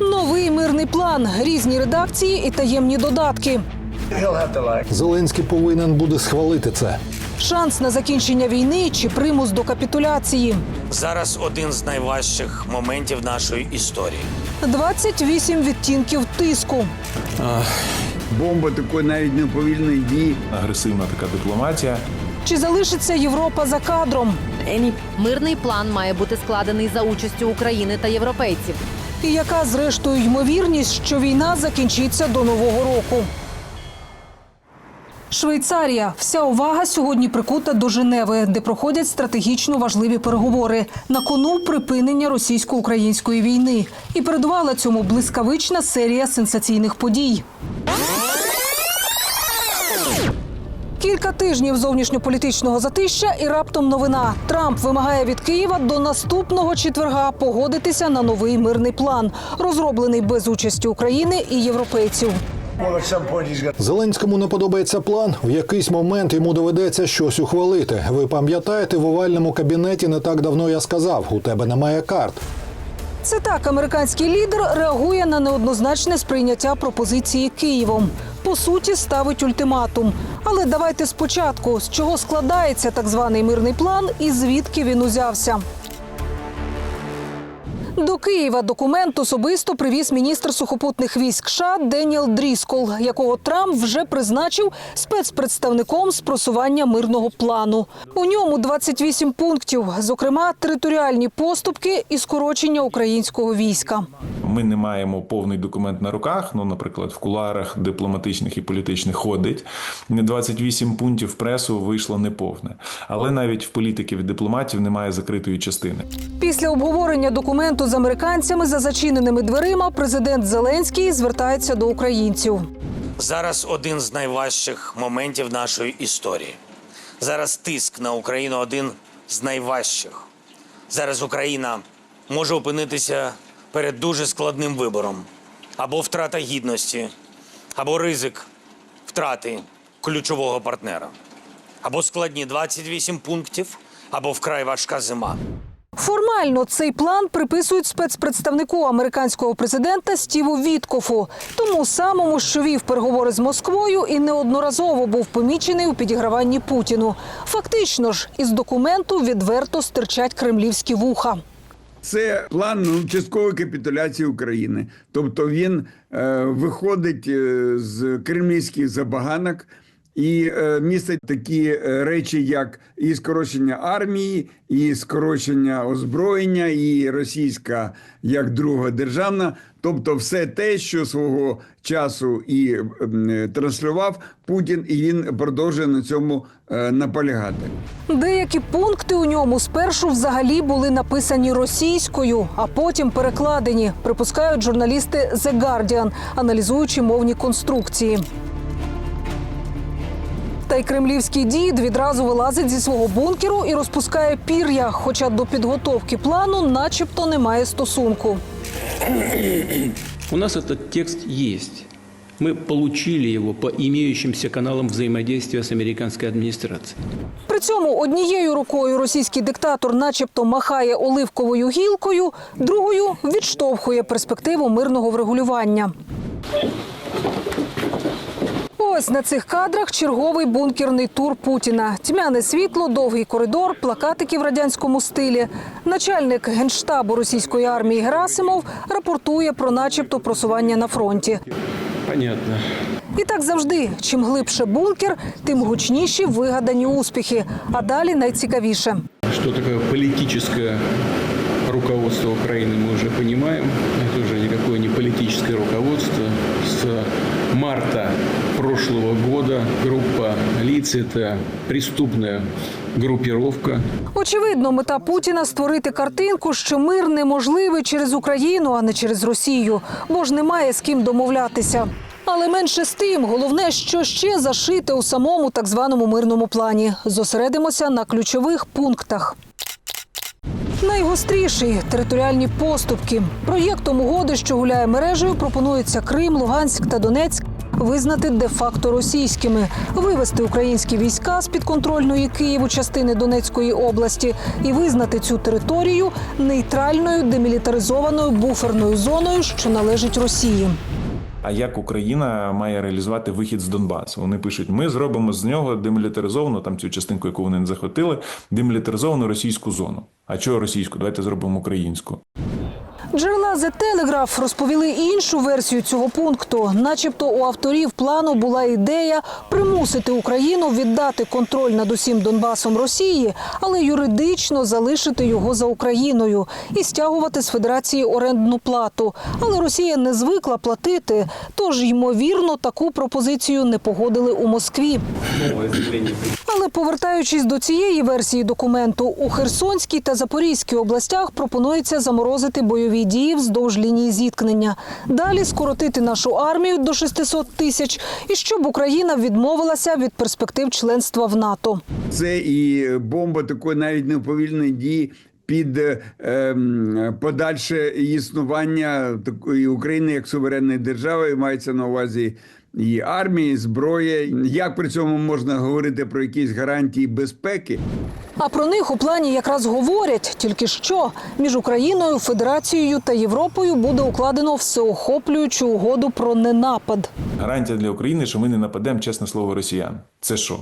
Новий мирний план, різні редакції і таємні додатки. Зеленський повинен буде схвалити це. Шанс на закінчення війни чи примус до капітуляції. Зараз один з найважчих моментів нашої історії. 28 відтінків тиску. Бомба такої навіть неповільної дії. агресивна така дипломатія. Чи залишиться Європа за кадром? Мирний план має бути складений за участю України та європейців. І яка зрештою ймовірність, що війна закінчиться до нового року? Швейцарія. Вся увага сьогодні прикута до Женеви, де проходять стратегічно важливі переговори. На кону припинення російсько-української війни. І передувала цьому блискавична серія сенсаційних подій. Кілька тижнів зовнішньополітичного затища і раптом новина. Трамп вимагає від Києва до наступного четверга погодитися на новий мирний план, розроблений без участі України і європейців. Зеленському не подобається план. В якийсь момент йому доведеться щось ухвалити. Ви пам'ятаєте, в овальному кабінеті не так давно я сказав: у тебе немає карт. Це так, американський лідер реагує на неоднозначне сприйняття пропозиції Києвом. По суті, ставить ультиматум. Але давайте спочатку, з чого складається так званий мирний план і звідки він узявся. До Києва документ особисто привіз міністр сухопутних військ США Деніел Дріскол, якого Трамп вже призначив спецпредставником з просування мирного плану. У ньому 28 пунктів, зокрема територіальні поступки і скорочення українського війська. Ми не маємо повний документ на руках. Ну, наприклад, в куларах дипломатичних і політичних ходить. 28 пунктів пресу вийшло неповне. Але навіть в політиків і дипломатів немає закритої частини. Після обговорення документу з американцями за зачиненими дверима президент Зеленський звертається до українців. Зараз один з найважчих моментів нашої історії. Зараз тиск на Україну один з найважчих. Зараз Україна може опинитися перед дуже складним вибором: або втрата гідності, або ризик втрати ключового партнера, або складні 28 пунктів, або вкрай важка зима. Формально цей план приписують спецпредставнику американського президента Стіву Віткофу, тому самому, що вів переговори з Москвою і неодноразово був помічений у підіграванні Путіну. Фактично ж, із документу відверто стирчать кремлівські вуха. Це план ну, часткової капітуляції України. Тобто він е, виходить е, з кремлівських забаганок і е, містить такі е, речі, як і скорочення армії, і скорочення озброєння, і російська як друга державна. Тобто, все те, що свого часу і е, транслював Путін, і він продовжує на цьому наполягати. Деякі пункти у ньому спершу взагалі були написані російською, а потім перекладені, припускають журналісти The Guardian, аналізуючи мовні конструкції. Та й кремлівський дід відразу вилазить зі свого бункеру і розпускає пір'я, хоча до підготовки плану, начебто, немає стосунку. У нас этот текст есть. Мы получили его по имеющимся каналам взаимодействия с американской администрацией. При цьому однією рукою російський диктатор, начебто, махає оливковою гілкою, другою відштовхує перспективу мирного врегулювання. Ось на цих кадрах черговий бункерний тур Путіна. Тьмяне світло, довгий коридор, плакатики в радянському стилі. Начальник генштабу російської армії Герасимов рапортує про, начебто, просування на фронті. Понятно. І так завжди. Чим глибше бункер, тим гучніші вигадані успіхи. А далі найцікавіше. Что такое политическое руководство Украины, мы уже понимаем. Это уже никакое не политическое руководство. С марта прошлого года группа лиц – это преступная группировка. Очевидно, мета Путіна створити картинку, що мир неможливий через Україну, а не через Росію, бо ж немає з ким домовлятися. Але менше з тим, головне, що ще зашите у самому так званому мирному плані. Зосередимося на ключових пунктах. Найгостріший територіальні поступки. Проєктом угоди, що гуляє мережею, пропонується Крим, Луганськ та Донецьк. визнати де-факто російськими, вивести українські війська з підконтрольної Києву частини Донецької області і визнати цю територію нейтральною демілітаризованою буферною зоною, що належить Росії. А як Україна має реалізувати вихід з Донбасу? Вони пишуть: ми зробимо з нього демілітаризовану, там цю частинку, яку вони не захотили, демілітаризовану російську зону. А чого російську? Давайте зробимо українську. Джерела The Telegraph розповіли іншу версію цього пункту. Начебто у авторів плану була ідея примусити Україну віддати контроль над усім Донбасом Росії, але юридично залишити його за Україною і стягувати з Федерації орендну плату. Але Росія не звикла платити, тож ймовірно таку пропозицію не погодили у Москві. Але повертаючись до цієї версії документу, у Херсонській та Запорізькій областях пропонується заморозити бойові дії вздовж лінії зіткнення. Далі скоротити нашу армію до 600 тисяч, і щоб Україна відмовилася від перспектив членства в НАТО. Це і бомба такої навіть неповільної дії під е, подальше існування такої України як суверенної держави, мається на увазі. І армії, і зброя. Як при цьому можна говорити про якісь гарантії безпеки? А про них у плані якраз говорять тільки що між Україною, Федерацією та Європою буде укладено всеохоплюючу угоду про ненапад. Гарантія для України, що ми не нападемо, чесне слово, росіян. Це що?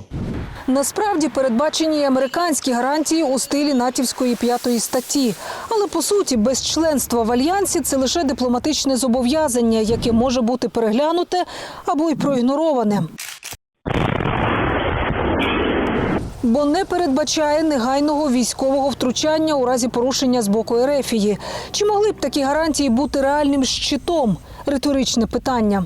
Насправді передбачені американські гарантії у стилі натівської п'ятої статті. Але по суті, без членства в альянсі це лише дипломатичне зобов'язання, яке може бути переглянуте або й проігнороване. Бо не передбачає негайного військового втручання у разі порушення з боку Ерефії. Чи могли б такі гарантії бути реальним щитом? Риторичне питання.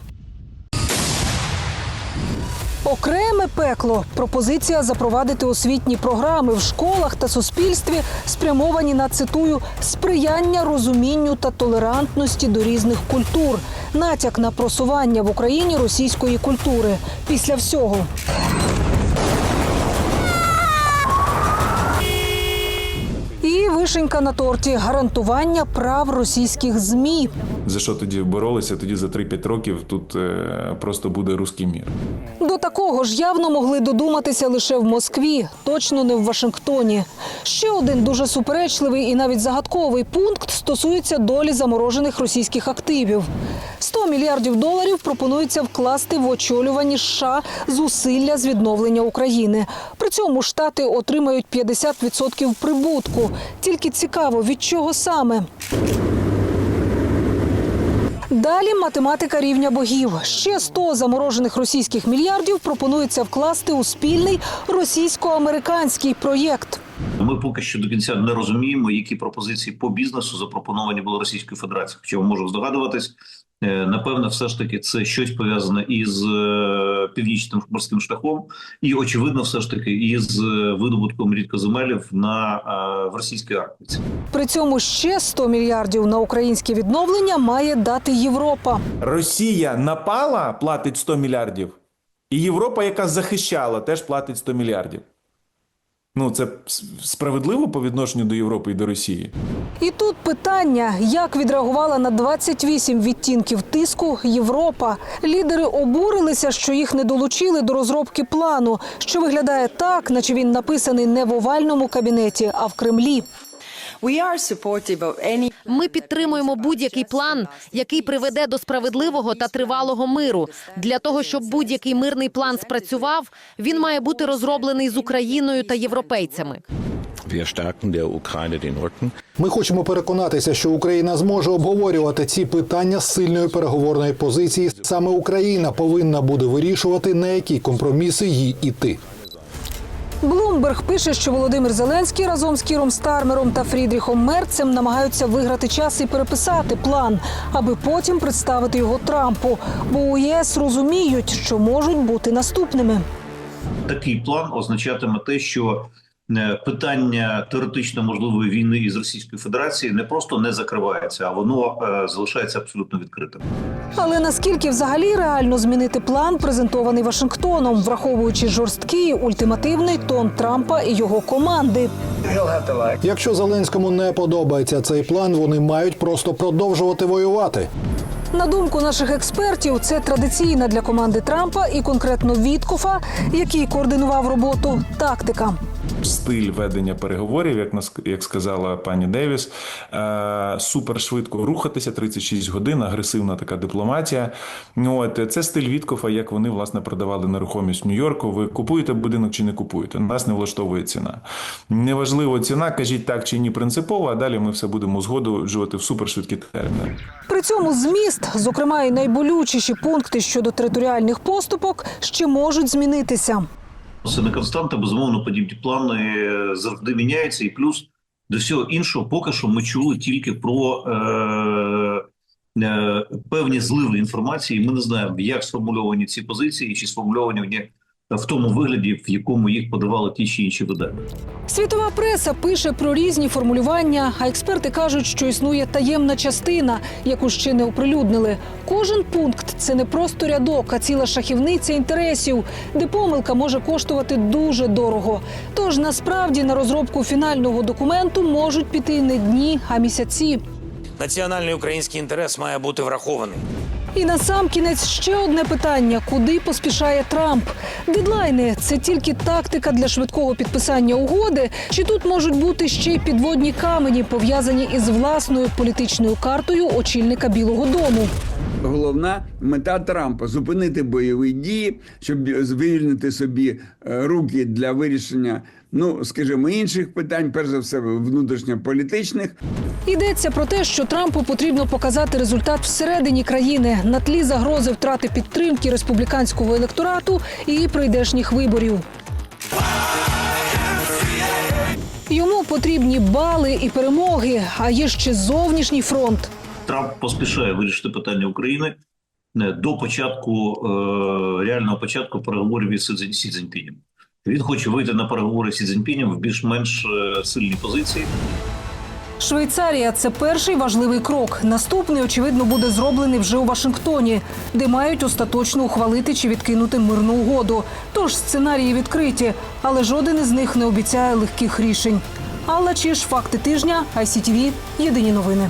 Окреме пекло пропозиція запровадити освітні програми в школах та суспільстві, спрямовані на цитую сприяння розумінню та толерантності до різних культур, натяк на просування в Україні російської культури. Після всього і вишенька на торті гарантування прав російських змі. За що тоді боролися? Тоді за 3-5 років тут е, просто буде руський мір. Такого ж явно могли додуматися лише в Москві, точно не в Вашингтоні. Ще один дуже суперечливий і навіть загадковий пункт стосується долі заморожених російських активів. 100 мільярдів доларів пропонується вкласти в очолювані США зусилля з відновлення України. При цьому штати отримають 50% прибутку. Тільки цікаво, від чого саме. Далі математика рівня богів. Ще 100 заморожених російських мільярдів пропонується вкласти у спільний російсько-американський проєкт. Ми поки що до кінця не розуміємо, які пропозиції по бізнесу запропоновані були Російською Федерацією. Хоча ми можемо здогадуватись, е, напевне, все ж таки це щось пов'язане із е, північним морським шляхом, і очевидно, все ж таки із е, видобутком рідкоземелів на в російській Арктиці. При цьому ще 100 мільярдів на українське відновлення має дати Європа. Росія напала, платить 100 мільярдів, і Європа, яка захищала, теж платить 100 мільярдів. Ну, це справедливо по відношенню до Європи і до Росії. І тут питання, як відреагувала на 28 відтінків тиску Європа. Лідери обурилися, що їх не долучили до розробки плану, що виглядає так, наче він написаний не в овальному кабінеті, а в Кремлі. Ми підтримуємо будь-який план, який приведе до справедливого та тривалого миру. Для того щоб будь-який мирний план спрацював, він має бути розроблений з Україною та європейцями. Ми хочемо переконатися, що Україна зможе обговорювати ці питання з сильної переговорної позиції. Саме Україна повинна буде вирішувати, на які компроміси їй іти. Блумберг пише, що Володимир Зеленський разом з Кіром Стармером та Фрідріхом Мерцем намагаються виграти час і переписати план, аби потім представити його Трампу. Бо у ЄС розуміють, що можуть бути наступними. Такий план означатиме те, що питання теоретично можливої війни із Російською Федерацією не просто не закривається, а воно е, залишається абсолютно відкритим. Але наскільки взагалі реально змінити план, презентований Вашингтоном, враховуючи жорсткий ультимативний тон Трампа і його команди? Якщо Зеленському не подобається цей план, вони мають просто продовжувати воювати. На думку наших експертів, це традиційна для команди Трампа і конкретно Віткофа, який координував роботу, тактика. Стиль ведення переговорів, як нас як сказала пані Девіс, е, супер швидко рухатися, 36 годин, агресивна така дипломатія. Ну, От це стиль Віткофа, як вони власне продавали нерухомість в Нью-Йорку. Ви купуєте будинок чи не купуєте? Нас не влаштовує ціна. Неважливо ціна, кажіть так чи ні принципово, а далі ми все будемо узгоджувати в супершвидкі терміни. При цьому зміст, зокрема і найболючіші пункти щодо територіальних поступок, ще можуть змінитися. Це не константа, безумовно, подібні плани завжди міняються. І плюс до всього іншого, поки що ми чули тільки про е, е, певні зливи інформації. Ми не знаємо, як сформульовані ці позиції, чи сформульовані в тому вигляді, в якому їх подавали ті чи інші видання. Світова преса пише про різні формулювання, а експерти кажуть, що існує таємна частина, яку ще не оприлюднили. Кожен пункт це не просто рядок, а ціла шахівниця інтересів, де помилка може коштувати дуже дорого. Тож насправді на розробку фінального документу можуть піти не дні, а місяці. Національний український інтерес має бути врахований. І на сам кінець ще одне питання: куди поспішає Трамп? Дедлайни це тільки тактика для швидкого підписання угоди, чи тут можуть бути ще й підводні камені, пов'язані із власною політичною картою очільника Білого Дому? Головна мета Трампа зупинити бойові дії, щоб звільнити собі е, руки для вирішення, ну скажімо, інших питань, перш за все, внутрішньополітичних. Йдеться про те, що Трампу потрібно показати результат всередині країни на тлі загрози втрати підтримки республіканського електорату і прийдешніх виборів. Йому потрібні бали і перемоги, а є ще зовнішній фронт. Трамп поспішає вирішити питання України е, до початку е, реального початку переговорів із Сі Сі Цзіньпінем. Він хоче вийти на переговори з Сі Цзіньпінем в більш-менш е, сильній позиції. Швейцарія це перший важливий крок. Наступний, очевидно, буде зроблений вже у Вашингтоні, де мають остаточно ухвалити чи відкинути мирну угоду. Тож сценарії відкриті, але жоден із них не обіцяє легких рішень. Алла Чиш, факти тижня, ICTV, єдині новини.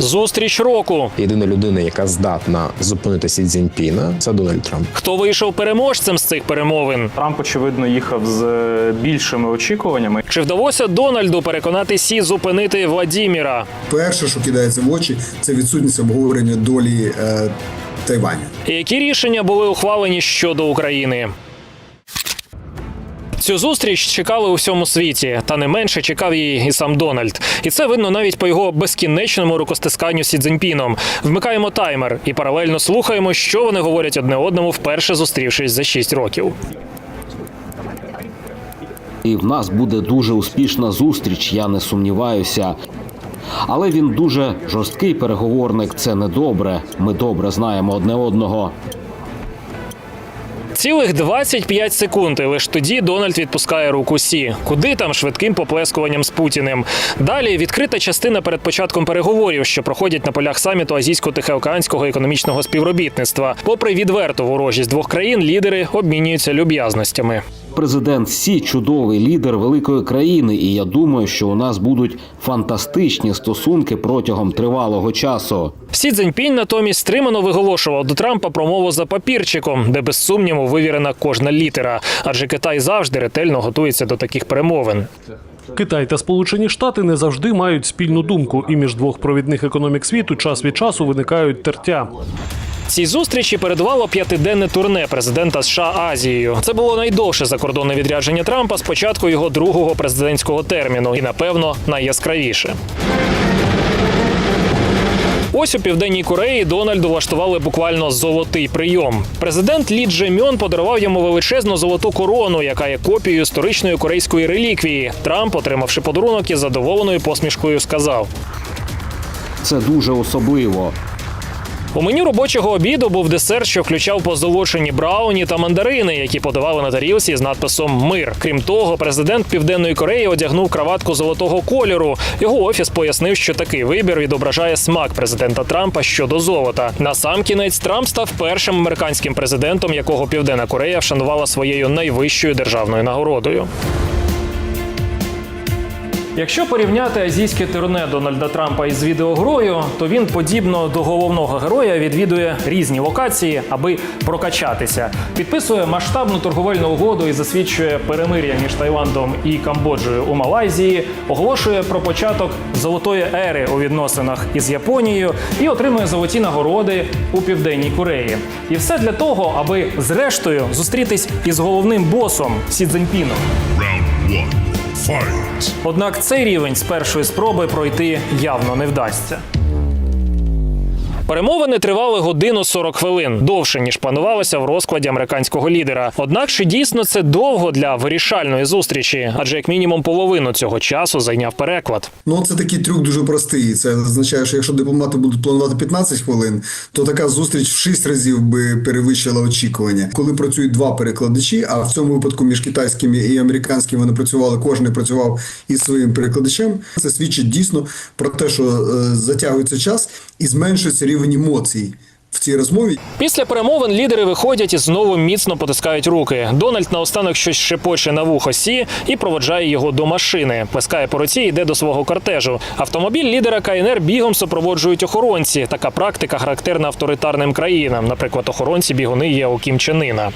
Зустріч року. Єдина людина, яка здатна зупинити Сі Цзіньпіна, це Дональд Трамп. Хто вийшов переможцем з цих перемовин? Трамп, очевидно, їхав з е, більшими очікуваннями. Чи вдалося Дональду переконати Сі зупинити Владіміра? Перше, що кидається в очі, це відсутність обговорення долі е, Тайваню. Які рішення були ухвалені щодо України? Цю зустріч чекали у всьому світі, та не менше чекав її і сам Дональд. І це видно навіть по його безкінечному рукостисканню Сі Цзіньпіном. Вмикаємо таймер і паралельно слухаємо, що вони говорять одне одному, вперше зустрівшись за 6 років. І в нас буде дуже успішна зустріч, я не сумніваюся. Але він дуже жорсткий переговорник. Це не добре. Ми добре знаємо одне одного. Цілих 25 секунд, і лише тоді Дональд відпускає руку Сі. Куди там швидким поплескуванням з Путіним. Далі відкрита частина перед початком переговорів, що проходять на полях саміту Азійсько-Тихоокеанського економічного співробітництва. Попри відверту ворожість двох країн, лідери обмінюються люб'язностями. Президент Сі чудовий лідер великої країни, і я думаю, що у нас будуть фантастичні стосунки протягом тривалого часу. Сі Цзіньпінь натомість стримано виголошував до Трампа промову за папірчиком, де без сумніву вивірена кожна літера, адже Китай завжди ретельно готується до таких перемовин. Китай та Сполучені Штати не завжди мають спільну думку, і між двох провідних економік світу час від часу виникають тертя. Цій зустрічі передувало п'ятиденне турне президента США Азією. Це було найдовше закордонне відрядження Трампа з початку його другого президентського терміну, і напевно найяскравіше. Ось у південній Кореї Дональду влаштували буквально золотий прийом. Президент Лі Джемьон подарував йому величезну золоту корону, яка є копією історичної корейської реліквії. Трамп, отримавши подарунок із задоволеною посмішкою, сказав: Це дуже особливо. У меню робочого обіду був десерт, що включав позолочені брауні та мандарини, які подавали на тарілці з надписом Мир. Крім того, президент Південної Кореї одягнув краватку золотого кольору. Його офіс пояснив, що такий вибір відображає смак президента Трампа щодо золота. Насамкінець Трамп став першим американським президентом, якого Південна Корея вшанувала своєю найвищою державною нагородою. Якщо порівняти азійське турне Дональда Трампа із відеогрою, то він подібно до головного героя відвідує різні локації, аби прокачатися. Підписує масштабну торговельну угоду і засвідчує перемир'я між Таїландом і Камбоджею у Малайзії, оголошує про початок золотої ери у відносинах із Японією і отримує золоті нагороди у південній Кореї. І все для того, аби зрештою зустрітись із головним босом Сі Цзіньпіном. Однак цей рівень з першої спроби пройти явно не вдасться. Перемовини тривали годину 40 хвилин довше ніж планувалося в розкладі американського лідера. Однак чи дійсно це довго для вирішальної зустрічі? Адже як мінімум половину цього часу зайняв переклад. Ну, це такий трюк дуже простий. Це означає, що якщо дипломати будуть планувати 15 хвилин, то така зустріч в 6 разів би перевищила очікування. Коли працюють два перекладачі, а в цьому випадку між китайськими і американськими вони працювали, кожен працював із своїм перекладачем. Це свідчить дійсно про те, що е, затягується час і зменшується рівень емоцій в цій розмові. Після перемовин лідери виходять і знову міцно потискають руки. Дональд наостанок щось шепоче на вухо сі і проводжає його до машини. Плескає по руці і йде до свого кортежу. Автомобіль лідера КНР бігом супроводжують охоронці. Така практика характерна авторитарним країнам. Наприклад, охоронці бігуни є у Кім Чен Іна.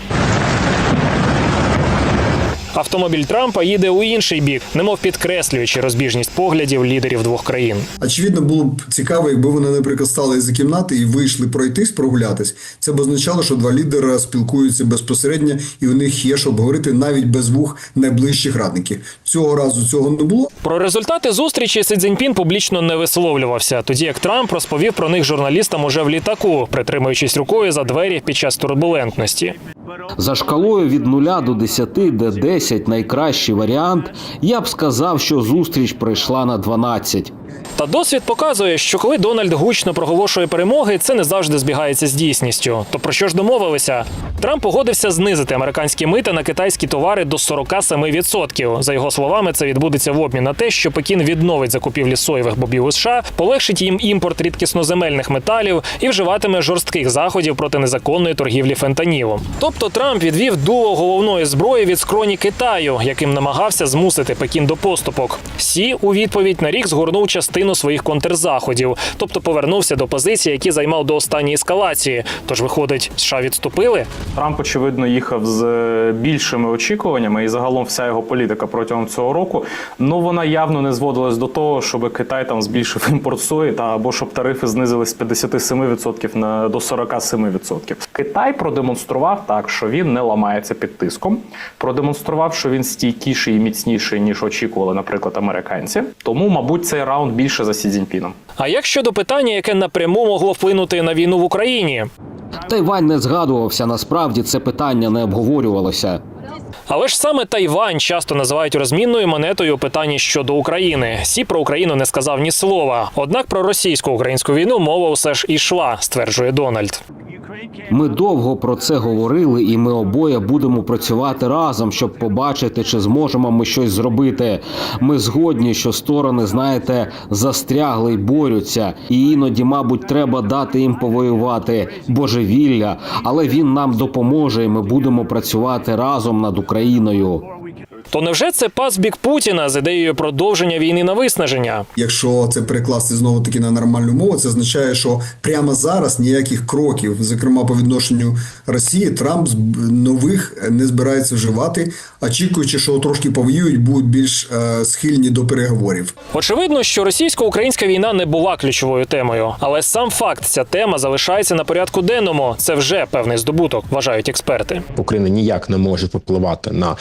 Автомобіль Трампа їде у інший бік, немов підкреслюючи розбіжність поглядів лідерів двох країн. Очевидно, було б цікаво, якби вони, наприклад, стали за кімнати і вийшли пройтись, прогулятись. Це б означало, що два лідери спілкуються безпосередньо, і у них є що обговорити навіть без вух найближчих радників. Цього разу цього не було. Про результати зустрічі Си Цзіньпін публічно не висловлювався, тоді як Трамп розповів про них журналістам уже в літаку, притримуючись рукою за двері під час турбулентності. За шкалою від 0 до 10, де 10 найкращий варіант, я б сказав, що зустріч прийшла на 12. Та досвід показує, що коли Дональд гучно проголошує перемоги, це не завжди збігається з дійсністю. То про що ж домовилися? Трамп погодився знизити американські мита на китайські товари до 47%. За його словами, це відбудеться в обмін на те, що Пекін відновить закупівлі соєвих бобів у США, полегшить їм імпорт рідкісноземельних металів і вживатиме жорстких заходів проти незаконної торгівлі фентанілом. Тобто Трамп відвів дуло головної зброї від скроні Китаю, яким намагався змусити Пекін до поступок. Сі у відповідь на рік згорнув частину своїх контрзаходів, тобто повернувся до позицій, які займав до останньої ескалації. Тож, виходить, США відступили. Трамп, очевидно, їхав з е, більшими очікуваннями, і загалом вся його політика протягом цього року. Ну вона явно не зводилась до того, щоб Китай там збільшив імпорт сої, та або щоб тарифи знизились з 57% на до 47%. Китай продемонстрував так, що він не ламається під тиском. Продемонстрував, що він стійкіший і міцніший ніж очікували, наприклад, американці. Тому, мабуть, цей раунд більше за Сі Цзіньпіном. А як щодо питання, яке напряму могло вплинути на війну в Україні? Тайвань не згадувався. Насправді це питання не обговорювалося. Але ж саме Тайвань часто називають розмінною монетою у питанні щодо України. Сі про Україну не сказав ні слова. Однак про російсько-українську війну мова усе ж ішла, стверджує Дональд. Ми довго про це говорили, і ми обоє будемо працювати разом, щоб побачити, чи зможемо ми щось зробити. Ми згодні, що сторони, знаєте, застрягли й борються, і іноді, мабуть, треба дати їм повоювати божевілля, але він нам допоможе, і ми будемо працювати разом над Україною. Україною. То невже це пас бік Путіна з ідеєю продовження війни на виснаження? Якщо це перекласти знову таки на нормальну мову, це означає, що прямо зараз ніяких кроків, зокрема по відношенню Росії, Трамп з- нових не збирається вживати, очікуючи, що трошки повоюють, будуть більш е, схильні до переговорів. Очевидно, що російсько-українська війна не була ключовою темою, але сам факт ця тема залишається на порядку денному. Це вже певний здобуток, вважають експерти. Україна ніяк не може впливати на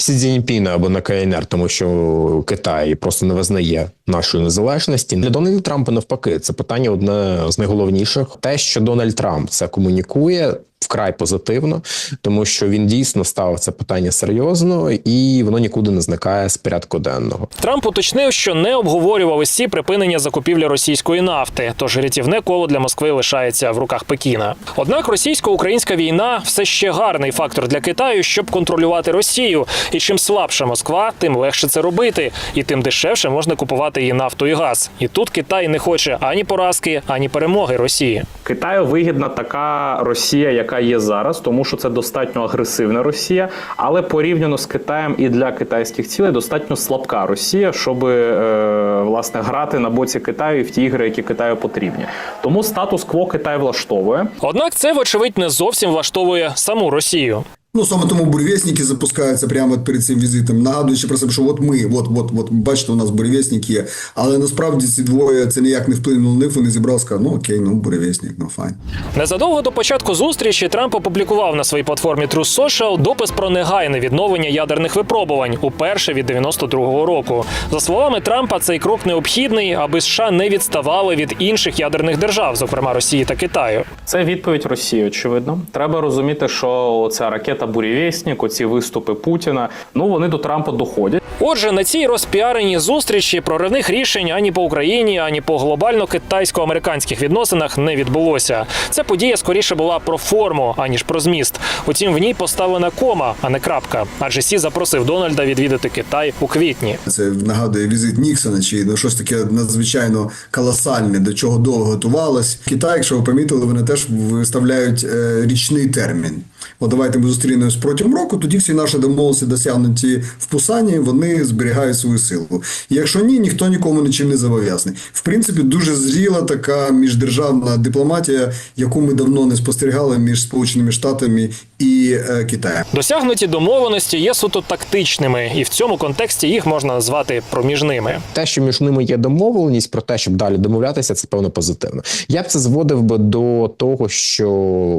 Сі Цзіньпіна або на КНР, тому що Китай просто не визнає нашої незалежності. Для Дональда Трампа навпаки, це питання одне з найголовніших. Те, що Дональд Трамп це комунікує. Вкрай позитивно, тому що він дійсно ставив це питання серйозно і воно нікуди не зникає з порядку денного. Трамп уточнив, що не обговорював ці припинення закупівлі російської нафти, тож рятівне коло для Москви лишається в руках Пекіна. Однак російсько-українська війна все ще гарний фактор для Китаю, щоб контролювати Росію. І чим слабша Москва, тим легше це робити, і тим дешевше можна купувати її нафту і газ. І тут Китай не хоче ані поразки, ані перемоги Росії. Китаю вигідна така Росія, яка є зараз, тому що це достатньо агресивна Росія, але порівняно з Китаєм і для китайських цілей достатньо слабка Росія, щоб е, власне грати на боці Китаю і в ті ігри, які Китаю потрібні. Тому статус-кво Китай влаштовує. Однак це, вочевидь, не зовсім влаштовує саму Росію. Ну саме тому буревісники запускаються прямо перед цим візитом, нагадуючи про себе, що от ми, от, от, от, бачите, у нас буревісник є. Але насправді ці двоє це ніяк не вплинуло на них. Вони зібрали, сказали, ну окей, ну буревісник, ну файн. Незадовго до початку зустрічі Трамп опублікував на своїй платформі Truth Social допис про негайне відновлення ядерних випробувань уперше від 92-го року. За словами Трампа, цей крок необхідний, аби США не відставали від інших ядерних держав, зокрема Росії та Китаю. Це відповідь Росії, очевидно. Треба розуміти, що ця ракета Бурєвєснік, оці виступи Путіна, ну вони до Трампа доходять. Отже, на цій розпіареній зустрічі проривних рішень ані по Україні, ані по глобально китайсько-американських відносинах не відбулося. Ця подія скоріше була про форму, аніж про зміст. Утім, в ній поставлена кома, а не крапка. Адже Сі запросив Дональда відвідати Китай у квітні. Це нагадує візит Ніксона чи ну, щось таке надзвичайно колосальне, до чого довго готувалось. Китай, якщо ви помітили, вони теж виставляють е, річний термін. От давайте ми зустрінемось протягом року. Тоді всі наші домовленості досягнуті в Пусані, вони зберігають свою силу. Якщо ні, ніхто нікому нічим не зобов'язаний. В принципі, дуже зріла така міждержавна дипломатія, яку ми давно не спостерігали між Сполученими Штатами і е, Китаєм. Досягнуті домовленості є суто тактичними, і в цьому контексті їх можна назвати проміжними. Те, що між ними є домовленість про те, щоб далі домовлятися, це певно позитивно. Я б це зводив би до того, що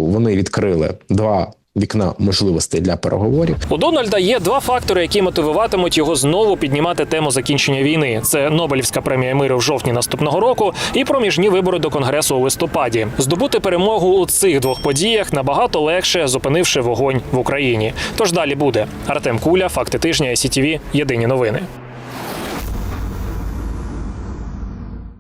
вони відкрили два. Вікна можливостей для переговорів У Дональда є два фактори, які мотивуватимуть його знову піднімати тему закінчення війни. Це Нобелівська премія миру в жовтні наступного року і проміжні вибори до конгресу у листопаді. Здобути перемогу у цих двох подіях набагато легше, зупинивши вогонь в Україні. Тож далі буде Артем Куля, факти тижня, СІТІВІ, Єдині новини.